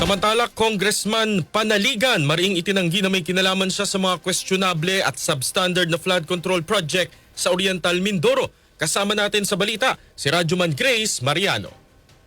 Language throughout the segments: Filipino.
Samantala, Congressman Panaligan maring itinanggi na may kinalaman siya sa mga questionable at substandard na flood control project sa Oriental Mindoro. Kasama natin sa balita si Radyoman Grace Mariano.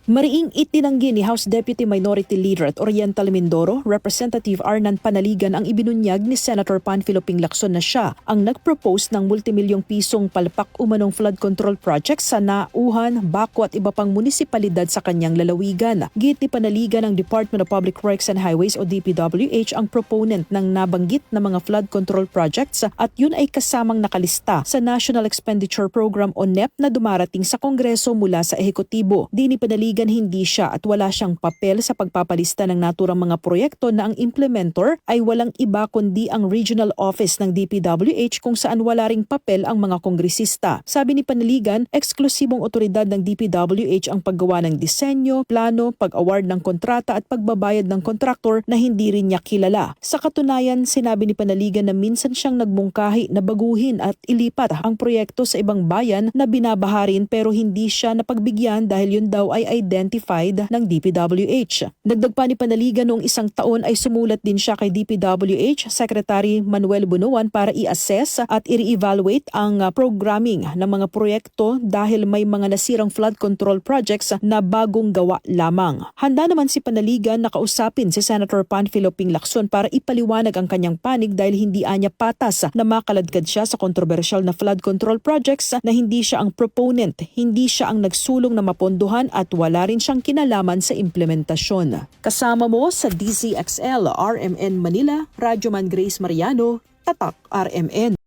Mariing itinanggi ni House Deputy Minority Leader at Oriental Mindoro, Representative Arnan Panaligan ang ibinunyag ni Senator Panfilo Pinglacson na siya ang nag-propose ng multimilyong pisong palpak umanong flood control project sa Nauhan, Baco at iba pang munisipalidad sa kanyang lalawigan. Git ni Panaligan ng Department of Public Works and Highways o DPWH ang proponent ng nabanggit na mga flood control projects at yun ay kasamang nakalista sa National Expenditure Program o NEP na dumarating sa Kongreso mula sa ehekutibo. Di ni Panaligan hindi siya at wala siyang papel sa pagpapalista ng naturang mga proyekto na ang implementor ay walang iba kundi ang regional office ng DPWH kung saan wala ring papel ang mga kongresista. Sabi ni Panaligan, eksklusibong otoridad ng DPWH ang paggawa ng disenyo, plano, pag-award ng kontrata at pagbabayad ng kontraktor na hindi rin niya kilala. Sa katunayan, sinabi ni Panaligan na minsan siyang nagmungkahi na baguhin at ilipat ang proyekto sa ibang bayan na binabaharin pero hindi siya napagbigyan dahil yun daw ay identified ng DPWH. Dagdag pa ni Panaligan noong isang taon ay sumulat din siya kay DPWH Secretary Manuel Bunuan para i-assess at i-evaluate ang uh, programming ng mga proyekto dahil may mga nasirang flood control projects na bagong gawa lamang. Handa naman si Panaligan na kausapin si Senator Panfilo Pinglacson para ipaliwanag ang kanyang panig dahil hindi anya patas na makaladkad siya sa kontrobersyal na flood control projects na hindi siya ang proponent, hindi siya ang nagsulong na mapondohan at wala rin siyang kinalaman sa implementasyon. Kasama mo sa DZXL RMN Manila, Radyoman Grace Mariano, Tatak RMN.